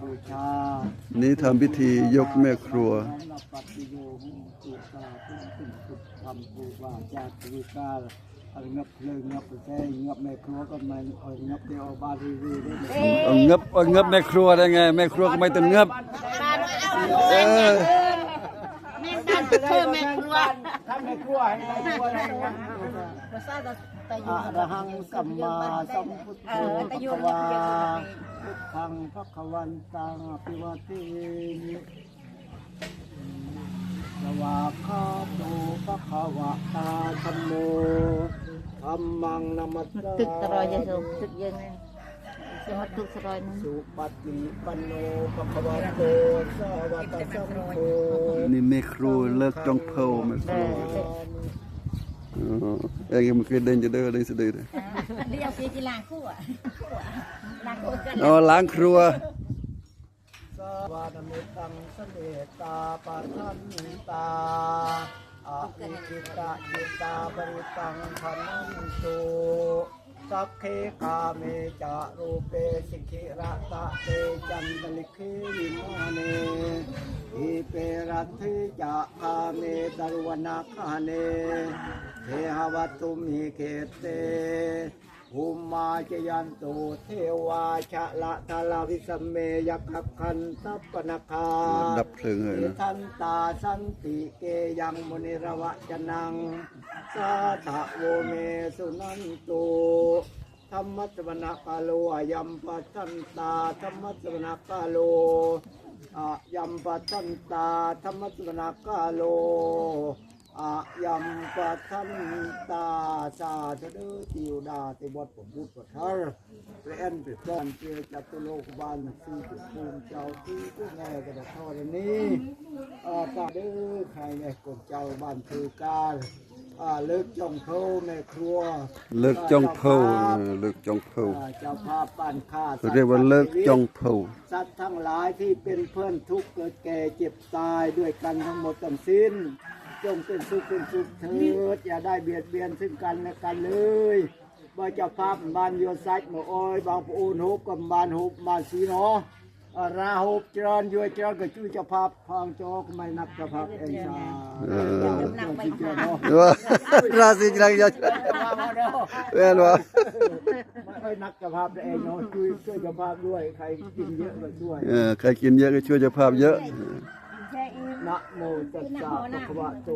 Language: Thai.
บูชานี้ทำพิธียกแม่ครัวน้อมนำปัจโยหุตุตาตุ้งขึ้นสุดทำปูว่าจาตุกาเอางับเพลิงงับแท้งับแม่ครัวก็มันเอางับเดียวเอาบารีรีได้เลยเอาเงบเอาเงบแม่ครัวได้ไง แม่ครัวก็ไม่ต้องเงบ เออแม่ดัน เพิ่มแม่ครัวถ้าแม่ครัวให้ได้ครัวได้นะภาษาตะยูอะระหังสัมมาสัมพุทโธภะคะวาพุทธังภะคะวันตังอภิวาเทมิสวากขาโตภะคะวะตาธัมโมธัมมังนัมสสาตึกตรอยจะสูงตึกยังไง จะมาตึกตรอยนึงสุปฏิปันโนภะคะวะโตสาวกสังโฆนี่แม่ครัวเลิกจองเผาแม่ครัวอ๋อเอ้ยมันเคยเดินจะเดินได้สะดือเลยเรียกพี่ที่ล้างคู่อะล้างคู่กันอ๋อล้างครัวสวาดมิตังสเนตาปะทันตาอาภิจิตาจิตาปริตังพันตุ สักเคกาเมจารูเปสิกิระตะเตจันตลิขิวิมาเนอิเปรัตถิจะคาเมตรุวนาคาเนเทหวัตุมิเขเตภู มิมาจยันตุเทวาชะละทาลาวิสมเมยักขคันทัปปนาคาดับเพลิงเลยนะทันตาสันติเกยังมุนิระวะจนังสาธะโวเมสุนันตุธรรมสวนาคาโลอายัมปัสสันตาธรรมสวนาคาโลอายัมปัสสันตาธรรมสวนาคาโล อายัมปัสสันตาสาธุเดอติวดาติวัดผมบุตรปะทารเล่นไปป้อนเจียจัตุโลกบาลสี่จุดภูมิเจ้าที่ผู้แง่กระดาษทอดนี้อาตาเด้อใครในกดเจ้าบ้านคือการอ่าเลิกจองเท่าในครัว เลิกจองเผาเออเลิกจองเผาอ่าเจ้าภาพบ้านข้าเขาเรียกว่าเลิกจองเผาสัตว์ทั้งหลายที่เป็นเพื่อนทุกข์เกิดแก่เจ็บตายด้วยกันทั้งหมดทั้งสิ้น จงเป็นสุขเป็นสุขเถิดอย่าได้เบียดเบียนซึ่งกันและกันเลยบ่เจ้าภาพบ้านโยซัดหมออ้อยบางปูนฮุบกับบ้านฮุบบ้านสีเนาะอ่าราฮุบเจริญอยัวเจริญก็ชื่อเจ้าภาพพองโจกไม่นับเจ้าภาพเองชาเออเจ้าเนาะว่าราศีจังยัดมามาเด้อเห็นว่าไม่ค่อยนักเจ้าภาพเองเนาะช่วยช่วยเจ้าภาพด้วยใครกินเยอะก็ช่วยเออใครกินเยอะก็ช่วยเจ้าภาพเยอะ นะโมตัสสะภะคะวะโต